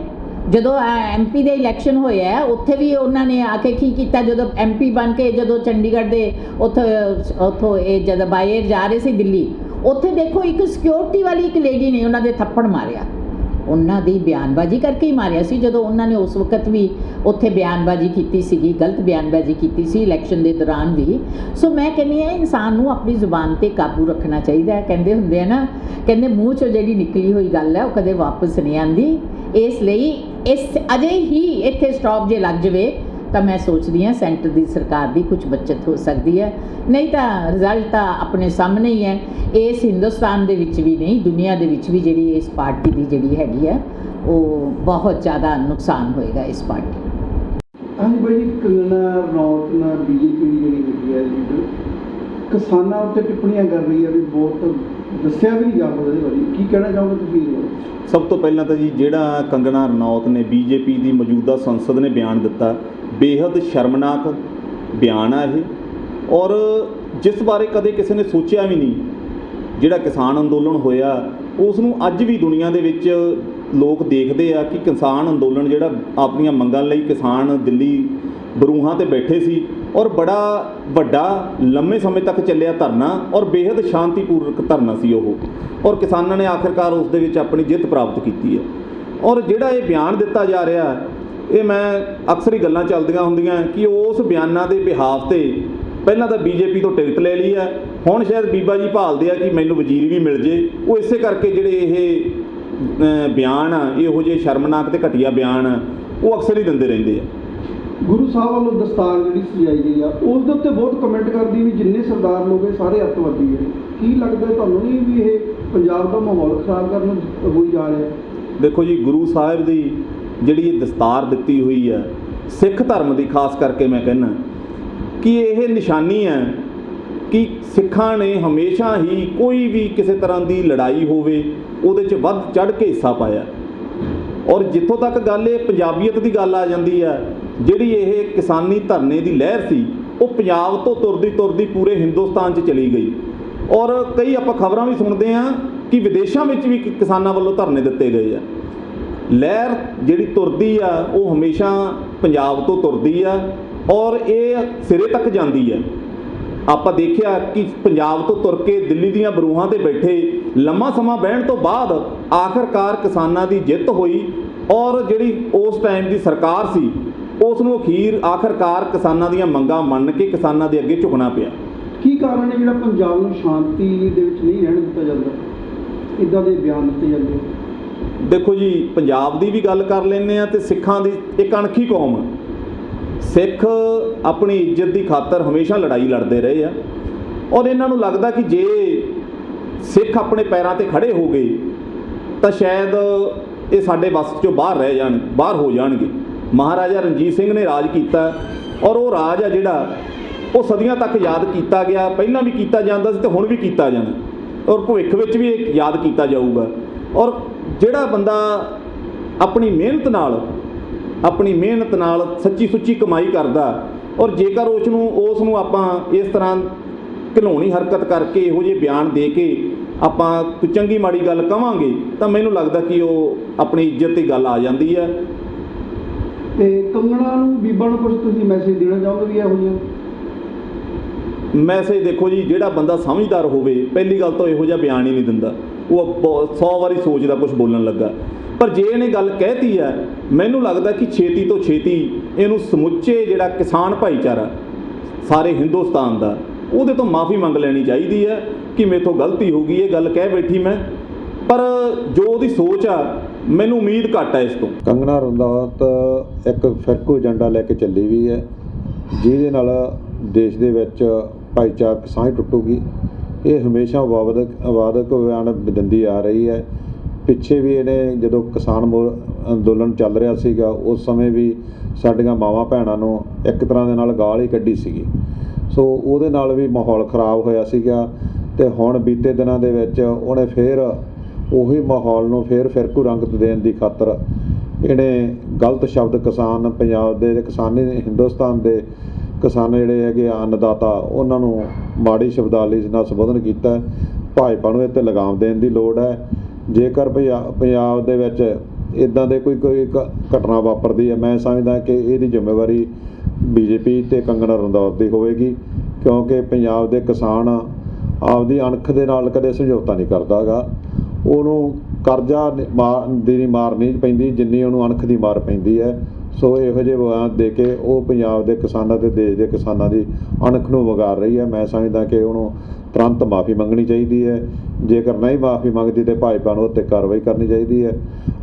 ਜਦੋਂ ਐਮਪੀ ਦੇ ਇਲੈਕਸ਼ਨ ਹੋਏ ਆ, ਉੱਥੇ ਵੀ ਉਹਨਾਂ ਨੇ ਆ ਕੇ ਕੀ ਕੀਤਾ? ਜਦੋਂ ਐਮਪੀ ਬਣ ਕੇ, ਜਦੋਂ ਚੰਡੀਗੜ੍ਹ ਦੇ ਉੱਥੇ, ਉੱਥੋਂ ਇਹ ਜਦ ਬਾਈਰ ਜਾ ਰਹੇ ਸੀ ਦਿੱਲੀ, ਉੱਥੇ ਦੇਖੋ ਇੱਕ ਸਿਕਿਉਰਿਟੀ ਵਾਲੀ ਇੱਕ ਲੇਡੀ ਨੇ ਉਹਨਾਂ ਦੇ ਥੱਪੜ ਮਾਰਿਆ। ਉਹਨਾਂ ਦੀ ਬਿਆਨਬਾਜ਼ੀ ਕਰਕੇ ਹੀ ਮਾਰਿਆ ਸੀ। ਜਦੋਂ ਉਹਨਾਂ ਨੇ ਉਸ ਵਕਤ ਵੀ ਉੱਥੇ ਬਿਆਨਬਾਜ਼ੀ ਕੀਤੀ ਸੀਗੀ, ਗਲਤ ਬਿਆਨਬਾਜ਼ੀ ਕੀਤੀ ਸੀ ਇਲੈਕਸ਼ਨ ਦੇ ਦੌਰਾਨ ਵੀ। ਸੋ ਮੈਂ ਕਹਿੰਦੀ ਹਾਂ, ਇਨਸਾਨ ਨੂੰ ਆਪਣੀ ਜ਼ੁਬਾਨ ਤੇ ਕਾਬੂ ਰੱਖਣਾ ਚਾਹੀਦਾ ਹੈ। ਕਹਿੰਦੇ ਹੁੰਦੇ ਆ ਨਾ, ਕਹਿੰਦੇ ਮੂੰਹ ਚੋਂ ਜਿਹੜੀ ਨਿਕਲੀ ਹੋਈ ਗੱਲ ਹੈ, ਉਹ ਕਦੇ ਵਾਪਸ ਨਹੀਂ ਆਂਦੀ ਇਸ ਲਈ ਇਸ ਅਜੇ ਹੀ ਇੱਥੇ ਸਟਾਪ ਜੇ ਲੱਗ ਜਵੇ ਤਾਂ ਮੈਂ ਸੋਚਦੀ ਹਾਂ ਸੈਂਟਰ ਦੀ ਸਰਕਾਰ ਦੀ ਕੁਝ ਬਚਤ ਹੋ ਸਕਦੀ ਹੈ। ਨਹੀਂ ਤਾਂ ਰਿਜ਼ਲਟ ਤਾਂ ਆਪਣੇ ਸਾਹਮਣੇ ਹੀ ਹੈ। ਇਸ ਹਿੰਦੁਸਤਾਨ ਦੇ ਵਿੱਚ ਵੀ ਨਹੀਂ ਦੁਨੀਆ ਦੇ ਵਿੱਚ ਵੀ ਜਿਹੜੀ ਇਸ ਪਾਰਟੀ ਦੀ ਜਿਹੜੀ ਹੈਗੀ ਹੈ ਉਹ ਬਹੁਤ ਜ਼ਿਆਦਾ ਨੁਕਸਾਨ ਹੋਏਗਾ ਇਸ ਪਾਰਟੀ ਹਾਂਜੀ ਬਾਈ ਜੀ, ਕੰਗਨਾ ਰਣੌਤ ਨਾਲ ਬੀਜੇਪੀ ਦੀ ਜਿਹੜੀ ਹੈਗੀ ਹੈ ਲੀਡਰ ਕਿਸਾਨਾਂ ਉੱਤੇ ਟਿੱਪਣੀਆਂ ਕਰ ਰਹੀ ਹੈ ਵੀ ਬਹੁਤ ਦੱਸਿਆ ਵੀ ਨਹੀਂ ਜਾ ਸਕਦਾ ਇਹਦੇ ਬਾਰੇ। ਕੀ ਕਹਿਣਾ ਚਾਹੋਗੇ ਤੁਸੀਂ ਇਹਦੇ ਬਾਰੇ? ਸਭ ਤੋਂ ਪਹਿਲਾਂ ਤਾਂ ਜੀ, ਜਿਹੜਾ ਕੰਗਣਾ ਰਣੌਤ ਨੇ ਬੀਜੇਪੀ ਦੀ ਮੌਜੂਦਾ ਸੰਸਦ ਨੇ ਬਿਆਨ ਦਿੱਤਾ ਬੇहद ਸ਼ਰਮਨਾਕ ਬਿਆਨ ਆ ਇਹ। ਔਰ ਜਿਸ ਬਾਰੇ ਕਦੇ ਕਿਸੇ ਨੇ ਸੋਚਿਆ ਵੀ ਨਹੀਂ, ਜਿਹੜਾ ਕਿਸਾਨ ਅੰਦੋਲਨ ਹੋਇਆ ਉਸ ਨੂੰ ਅੱਜ ਵੀ ਦੁਨੀਆ ਦੇ ਵਿੱਚ ਲੋਕ ਦੇਖਦੇ ਆ ਕਿ ਕਿਸਾਨ ਅੰਦੋਲਨ ਜਿਹੜਾ ਆਪਣੀਆਂ ਮੰਗਾਂ ਲਈ ਕਿਸਾਨ ਦਿੱਲੀ ਬਰੂਹਾਂ ਤੇ ਬੈਠੇ ਸੀ ਔਰ ਬੜਾ ਵੱਡਾ ਲੰਮੇ ਸਮੇਂ ਤੱਕ ਚੱਲਿਆ ਧਰਨਾ ਔਰ ਬੇहद ਸ਼ਾਂਤੀਪੂਰਵਕ ਧਰਨਾ ਸੀ ਉਹ। ਔਰ ਕਿਸਾਨਾਂ ਨੇ ਆਖਿਰਕਾਰ ਉਸ ਦੇ ਵਿੱਚ ਆਪਣੀ ਜਿੱਤ ਪ੍ਰਾਪਤ ਕੀਤੀ ਹੈ। ਔਰ ਜਿਹੜਾ ਇਹ ਬਿਆਨ ਦਿੱਤਾ ਜਾ ਰਿਹਾ ਇਹ ਮੈਂ ਅਕਸਰ ਹੀ ਗੱਲਾਂ ਚੱਲਦੀਆਂ ਹੁੰਦੀਆਂ ਕਿ ਉਸ ਬਿਆਨਾਂ ਦੇ ਬਿਹਾਫ ਤੇ ਪਹਿਲਾਂ ਤਾਂ ਬੀਜੇਪੀ ਤੋਂ ਟਿਕਟ ਲੈ ਲਈ ਹੈ ਹੁਣ ਸ਼ਾਇਦ ਬੀਬਾ ਜੀ ਭਾਲਦੇ ਆ ਕਿ ਮੈਨੂੰ ਵਜ਼ੀਰ ਵੀ ਮਿਲ ਜੇ। ਉਹ ਇਸੇ ਕਰਕੇ ਜਿਹੜੇ ਇਹ ਬਿਆਨ ਆ ਇਹੋ ਜਿਹੇ ਸ਼ਰਮਨਾਕ ਤੇ ਘਟੀਆ ਬਿਆਨ ਆ, ਉਹ ਅਕਸਰ ਹੀ ਦਿੰਦੇ ਰਹਿੰਦੇ ਆ। ਗੁਰੂ ਸਾਹਿਬ ਵੱਲੋਂ ਦਸਤਾਰ ਜਿਹੜੀ ਸਜਾਈ ਗਈ ਆ, ਉਸ ਦੇ ਉੱਤੇ ਬਹੁਤ ਕਮੈਂਟ ਕਰਦੀ ਵੀ ਜਿੰਨੇ ਸਰਦਾਰ ਲੋਕ ਇਹ ਸਾਰੇ ਅੱਤਵਾਦੀ ਹੈ ਕੀ ਲੱਗਦਾ ਤੁਹਾਨੂੰ ਨਹੀਂ ਵੀ ਇਹ ਪੰਜਾਬ ਦਾ ਮਾਹੌਲ ਖਰਾਬ ਕਰਨ ਹੋਈ ਜਾ ਰਿਹਾ? ਦੇਖੋ ਜੀ, ਗੁਰੂ ਸਾਹਿਬ ਦੀ ਜਿਹੜੀ ਇਹ ਦਸਤਾਰ ਦਿੱਤੀ ਹੋਈ ਹੈ ਸਿੱਖ ਧਰਮ ਦੀ ਖਾਸ ਕਰਕੇ ਮੈਂ ਕਹਿੰਨਾ ਕਿ ਇਹ ਨਿਸ਼ਾਨੀ ਹੈ ਕਿ ਸਿੱਖਾਂ ਨੇ ਹਮੇਸ਼ਾ ਹੀ ਕੋਈ ਵੀ ਕਿਸੇ ਤਰ੍ਹਾਂ ਦੀ ਲੜਾਈ ਹੋਵੇ, ਉਹਦੇ 'ਚ ਵੱਧ ਚੜ ਕੇ ਹਿੱਸਾ ਪਾਇਆ। ਔਰ ਜਿੱਥੋਂ ਤੱਕ ਗੱਲ ਇਹ ਪੰਜਾਬੀਅਤ ਦੀ ਗੱਲ ਆ ਜਾਂਦੀ ਹੈ ਜਿਹੜੀ ਇਹ ਕਿਸਾਨੀ ਧਰਨੇ ਦੀ ਲਹਿਰ ਸੀ, ਉਹ ਪੰਜਾਬ ਤੋਂ ਤੁਰਦੀ ਤੁਰਦੀ ਪੂਰੇ ਹਿੰਦੁਸਤਾਨ 'ਚ ਚਲੀ ਗਈ। ਔਰ ਕਈ ਆਪਾਂ ਖਬਰਾਂ ਵੀ ਸੁਣਦੇ ਹਾਂ ਕਿ ਵਿਦੇਸ਼ਾਂ ਵਿੱਚ ਵੀ ਕਿਸਾਨਾਂ ਵੱਲੋਂ ਧਰਨੇ ਦਿੱਤੇ ਗਏ ਆ। ਲਹਿਰ ਜਿਹੜੀ ਤੁਰਦੀ ਆ, ਉਹ ਹਮੇਸ਼ਾ ਪੰਜਾਬ ਤੋਂ ਤੁਰਦੀ ਆ ਔਰ ਇਹ ਸਿਰੇ ਤੱਕ ਜਾਂਦੀ ਆ। ਆਪਾਂ ਦੇਖਿਆ ਕਿ ਪੰਜਾਬ ਤੋਂ ਤੁਰ ਕੇ ਦਿੱਲੀ ਦੀਆਂ ਬਰੂਹਾਂ ਤੇ ਬੈਠੇ, ਲੰਮਾ ਸਮਾਂ ਬਹਿਣ ਤੋਂ ਬਾਅਦ ਆਖਰਕਾਰ ਕਿਸਾਨਾਂ ਦੀ ਜਿੱਤ ਹੋਈ ਔਰ ਜਿਹੜੀ ਉਸ ਟਾਈਮ ਦੀ ਸਰਕਾਰ ਸੀ ਉਸ ਨੂੰ ਅਖੀਰ ਆਖਰਕਾਰ ਕਿਸਾਨਾਂ ਦੀਆਂ ਮੰਗਾਂ ਮੰਨ ਕੇ ਕਿਸਾਨਾਂ ਦੇ ਅੱਗੇ ਝੁਕਣਾ ਪਿਆ। ਕੀ ਕਾਰਨ ਹੈ ਜਿਹੜਾ ਪੰਜਾਬ ਨੂੰ ਸ਼ਾਂਤੀ ਦੇ ਵਿੱਚ ਨਹੀਂ ਰਹਿਣ ਦਿੱਤਾ ਜਾਂਦਾ? ਇਦਾਂ ਦੇ ਬਿਆਨ ਦਿੱਤੇ ਜਾਂਦੇ ਦੇਖੋ ਜੀ ਪੰਜਾਬ ਦੀ ਵੀ ਗੱਲ ਕਰ ਲੈਂਦੇ ਆ ਤੇ ਸਿੱਖਾਂ ਦੀ ਇੱਕ ਅਣਖੀ ਕੌਮ ਸਿੱਖ ਆਪਣੀ ਇੱਜ਼ਤ ਦੀ ਖਾਤਰ ਹਮੇਸ਼ਾ ਲੜਾਈ ਲੜਦੇ ਰਹੇ ਆ। ਔਰ ਇਹਨਾਂ ਨੂੰ ਲੱਗਦਾ ਕਿ ਜੇ ਸਿੱਖ ਆਪਣੇ ਪੈਰਾਂ ਤੇ ਖੜੇ ਹੋ ਗਏ ਤਾਂ ਸ਼ਾਇਦ ਇਹ ਸਾਡੇ ਵੱਸ ਚੋਂ ਬਾਹਰ ਰਹਿ ਜਾਣ ਬਾਹਰ ਹੋ ਜਾਣਗੇ। ਮਹਾਰਾਜਾ ਰਣਜੀਤ ਸਿੰਘ ਨੇ ਰਾਜ ਕੀਤਾ ਔਰ ਉਹ ਰਾਜ ਆ ਜਿਹੜਾ ਉਹ ਸਦੀਆਂ ਤੱਕ ਯਾਦ ਕੀਤਾ ਗਿਆ, ਪਹਿਲਾਂ ਵੀ ਕੀਤਾ ਜਾਂਦਾ ਸੀ ਤੇ ਹੁਣ ਵੀ ਕੀਤਾ ਜਾਣਾ ਔਰ ਭਵਿੱਖ ਵਿੱਚ ਵੀ ਇਹ ਯਾਦ ਕੀਤਾ ਜਾਊਗਾ। ਔਰ ਜਿਹੜਾ ਬੰਦਾ ਆਪਣੀ ਮਿਹਨਤ ਨਾਲ, ਆਪਣੀ ਮਿਹਨਤ ਨਾਲ ਸੱਚੀ ਸੁੱਚੀ ਕਮਾਈ ਕਰਦਾ ਔਰ ਜੇਕਰ ਉਸ ਨੂੰ ਉਸ ਨੂੰ ਆਪਾਂ ਇਸ ਤਰ੍ਹਾਂ ਘਿਲਾਉਣੀ ਹਰਕਤ ਕਰਕੇ, ਇਹੋ ਜਿਹੇ ਬਿਆਨ ਦੇ ਕੇ ਆਪਾਂ ਕੋਈ ਚੰਗੀ ਮਾੜੀ ਗੱਲ ਕਵਾਂਗੇ, ਤਾਂ ਮੈਨੂੰ ਲੱਗਦਾ ਕਿ ਉਹ ਆਪਣੀ ਇੱਜ਼ਤ ਤੇ ਗੱਲ ਆ ਜਾਂਦੀ ਹੈ। ਤੇ ਕੰਗਣਾ ਨੂੰ ਬੀਬਾ ਨੂੰ ਕੁਝ ਤੁਸੀਂ ਮੈਸੇਜ ਦੇਣਾ ਚਾਹੋਗੇ ਵੀ ਇਹੋ ਜਿਹਾ? ਮੈਸੇਜ ਦੇਖੋ ਜੀ, ਜਿਹੜਾ ਬੰਦਾ ਸਮਝਦਾਰ ਹੋਵੇ, ਪਹਿਲੀ ਗੱਲ ਤਾਂ ਇਹੋ ਜਿਹਾ ਬਿਆਨ ਹੀ ਨਹੀਂ ਦਿੰਦਾ। ਉਹ 100 ਵਾਰੀ ਸੋਚਦਾ ਕੁਝ ਬੋਲਣ ਲੱਗਾ। ਪਰ ਜੇ ਇਹਨੇ ਗੱਲ ਕਹਿਤੀ ਹੈ, ਮੈਨੂੰ ਲੱਗਦਾ ਕਿ ਛੇਤੀ ਤੋਂ ਛੇਤੀ ਇਹਨੂੰ ਸਮੁੱਚੇ ਜਿਹੜਾ ਕਿਸਾਨ ਭਾਈਚਾਰਾ, ਸਾਰੇ ਹਿੰਦੁਸਤਾਨ ਦਾ, ਉਹਦੇ ਤੋਂ ਮਾਫੀ ਮੰਗ ਲੈਣੀ ਚਾਹੀਦੀ ਹੈ ਕਿ ਮੇਥੋਂ ਗਲਤੀ ਹੋ ਗਈ, ਇਹ ਗੱਲ ਕਹਿ ਬੈਠੀ ਮੈਂ। ਪਰ ਜੋ ਉਹਦੀ ਸੋਚ ਆ ਮੈਨੂੰ ਉਮੀਦ ਘੱਟ ਹੈ ਇਸ ਤੋਂ। ਕੰਗਣਾ ਰੰਦਾਵਤ ਇੱਕ ਫਿਰਕੂ ਏਜੰਡਾ ਲੈ ਕੇ ਚੱਲੀ ਵੀ ਹੈ, ਜਿਹਦੇ ਨਾਲ ਦੇਸ਼ ਦੇ ਵਿੱਚ ਭਾਈਚਾਰਕ ਸਾਂਝ ਟੁੱਟੂਗੀ। ਇਹ ਹਮੇਸ਼ਾ ਵਾਦਕ ਵਾਦਕ ਬਿਆਨ ਦਿੰਦੀ ਆ ਰਹੀ ਹੈ। ਪਿੱਛੇ ਵੀ ਇਹਨੇ ਜਦੋਂ ਕਿਸਾਨ ਮੋਰ ਅੰਦੋਲਨ ਚੱਲ ਰਿਹਾ ਸੀਗਾ, ਉਸ ਸਮੇਂ ਵੀ ਸਾਡੀਆਂ ਮਾਵਾਂ ਭੈਣਾਂ ਨੂੰ ਇੱਕ ਤਰ੍ਹਾਂ ਦੇ ਨਾਲ ਗਾਲ ਹੀ ਕੱਢੀ ਸੀਗੀ। ਸੋ ਉਹਦੇ ਨਾਲ ਵੀ ਮਾਹੌਲ ਖਰਾਬ ਹੋਇਆ ਸੀਗਾ ਤੇ ਹੁਣ ਬੀਤੇ ਦਿਨਾਂ ਦੇ ਵਿੱਚ ਉਹਨੇ ਫੇਰ ਉਹੀ ਮਾਹੌਲ ਨੂੰ ਫੇਰ ਫਿਰਕੂ ਰੰਗਤ ਦੇਣ ਦੀ ਖਾਤਰ ਇਹਨੇ ਗਲਤ ਸ਼ਬਦ ਕਿਸਾਨ ਪੰਜਾਬ ਦੇ ਕਿਸਾਨੀ ਹਿੰਦੁਸਤਾਨ ਦੇ ਕਿਸਾਨ ਜਿਹੜੇ ਹੈਗੇ ਆ ਅੰਨਦਾਤਾ, ਉਹਨਾਂ ਨੂੰ ਮਾੜੀ ਸ਼ਬਦਾਵਲੀ ਨਾਲ ਸੰਬੋਧਨ ਕੀਤਾ। ਭਾਜਪਾ ਨੂੰ ਇਹ ਤੇ ਲਗਾਮ ਦੇਣ ਦੀ ਲੋੜ ਹੈ। ਜੇਕਰ ਪੰਜਾ- ਪੰਜਾਬ ਦੇ ਵਿੱਚ ਇਦਾਂ ਦੇ ਕੋਈ ਕੋਈ ਘ- ਘਟਨਾ ਵਾਪਰਦੀ ਹੈ, ਮੈਂ ਸਮਝਦਾ ਕਿ ਇਹਦੀ ਜ਼ਿੰਮੇਵਾਰੀ ਬੀਜੇਪੀ ਤੇ ਕੰਗਣਾ ਰੰਧਾਵਾ ਦੀ ਹੋਵੇਗੀ, ਕਿਉਂਕਿ ਪੰਜਾਬ ਦੇ ਕਿਸਾਨ ਆਪਦੀ ਅਣਖ ਦੇ ਨਾਲ ਕਦੇ ਸਮਝੌਤਾ ਨਹੀਂ ਕਰਦਾਗਾ। ਉਹਨੂੰ ਕਰਜ਼ਾ ਮਾਰ ਦੀ ਮਾਰ ਨਹੀਂ ਪੈਂਦੀ, ਜਿੰਨੀ ਉਹਨੂੰ ਅਣਖ ਦੀ ਮਾਰ ਪੈਂਦੀ ਹੈ। ਸੋ ਇਹੋ ਜਿਹੇ ਬਿਆਨ ਦੇ ਕੇ ਉਹ ਪੰਜਾਬ ਦੇ ਕਿਸਾਨਾਂ ਤੇ ਦੇਸ਼ ਦੇ ਕਿਸਾਨਾਂ ਦੀ ਅਣਖ ਨੂੰ ਵਿਗਾੜ ਰਹੀ ਹੈ। ਮੈਂ ਸਮਝਦਾ ਕਿ ਉਹਨੂੰ ਤੁਰੰਤ ਮਾਫੀ ਮੰਗਣੀ ਚਾਹੀਦੀ ਹੈ। ਜੇਕਰ ਨਹੀਂ ਮਾਫੀ ਮੰਗਦੀ ਤੇ ਭਾਜਪਾ ਨੂੰ ਉੱਤੇ ਕਾਰਵਾਈ ਕਰਨੀ ਚਾਹੀਦੀ ਹੈ।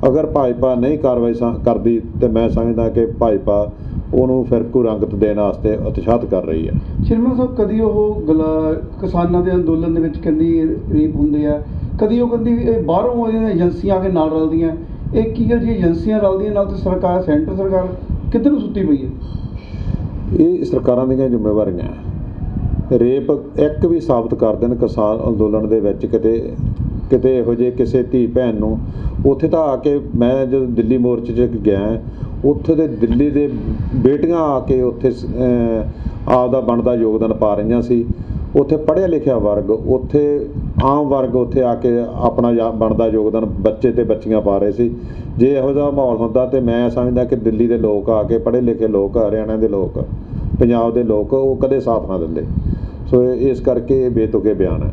ਅਗਰ ਭਾਜਪਾ ਨਹੀਂ ਕਾਰਵਾਈ ਸਾ- ਕਰਦੀ ਤੇ ਮੈਂ ਸਮਝਦਾ ਕਿ ਭਾਜਪਾ ਉਹਨੂੰ ਫਿਰਕੂ ਰੰਗਤ ਦੇਣ ਵਾਸਤੇ ਉਤਸ਼ਾਹਤ ਕਰ ਰਹੀ ਹੈ। ਸ਼ਰਮਾ ਸਾਹਿਬ, ਕਦੀ ਉਹ ਗਲਾ ਕਿਸਾਨਾਂ ਦੇ ਅੰਦੋਲਨ ਦੇ ਵਿੱਚ ਕਹਿੰਦੀ ਰੇਪ ਹੁੰਦੇ ਆ ਕਦੀ ਉਹ ਕਹਿੰਦੀ ਵੀ ਇਹ ਬਾਹਰੋਂ ਇਹਦੀਆਂ ਏਜੰਸੀਆਂ ਆ ਕੇ ਨਾਲ ਰਲਦੀਆਂ। ਇਹ ਕੀ ਗੱਲ ਜੀ, ਏਜੰਸੀਆਂ ਰਲਦੀਆਂ ਨਾਲ ਤੇ ਸਰਕਾਰ, ਸੈਂਟਰ ਸਰਕਾਰ ਕਿੱਧਰ ਨੂੰ ਸੁੱਤੀ ਪਈ ਹੈ? ਇਹ ਸਰਕਾਰਾਂ ਦੀਆਂ ਜ਼ਿੰਮੇਵਾਰੀਆਂ ਰੇਪ ਇੱਕ ਵੀ ਸਾਬਤ ਕਰ ਦੇਣ ਕਿਸਾਨ ਅੰਦੋਲਨ ਦੇ ਵਿੱਚ ਕਿਤੇ ਕਿਤੇ ਇਹੋ ਜਿਹੇ ਕਿਸੇ ਧੀ ਭੈਣ ਨੂੰ। ਉੱਥੇ ਤਾਂ ਆ ਕੇ ਮੈਂ ਜਦੋਂ ਦਿੱਲੀ ਮੋਰਚੇ 'ਚ ਗਿਆ, ਉੱਥੇ ਦੇ ਦਿੱਲੀ ਦੇ ਬੇਟੀਆਂ ਆ ਕੇ ਉੱਥੇ ਸ- ਆਪ ਦਾ ਬਣਦਾ ਯੋਗਦਾਨ ਪਾ ਰਹੀਆਂ ਸੀ। ਉੱਥੇ ਪੜ੍ਹਿਆ ਲਿਖਿਆ ਵਰਗ, ਉੱਥੇ ਆਮ ਵਰਗ ਉੱਥੇ ਆ ਕੇ ਆਪਣਾ ਯਾ- ਬਣਦਾ ਯੋਗਦਾਨ ਬੱਚੇ ਤੇ ਬੱਚੀਆਂ ਪਾ ਰਹੇ ਸੀ। ਜੇ ਇਹੋ ਜਿਹਾ ਮਾਹੌਲ ਹੁੰਦਾ ਤੇ ਮੈਂ ਸਮਝਦਾ ਕਿ ਦਿੱਲੀ ਦੇ ਲੋਕ ਆ ਕੇ, ਪੜ੍ਹੇ ਲਿਖੇ ਲੋਕ, ਹਰਿਆਣਾ ਦੇ ਲੋਕ, ਪੰਜਾਬ ਦੇ ਲੋਕ ਉਹ ਕਦੇ ਸਾਥ ਨਾ ਦਿੰਦੇ। ਸੋ ਇਸ ਕਰਕੇ ਇਹ ਬੇਤੁਕੇ ਬਿਆਨ ਹੈ।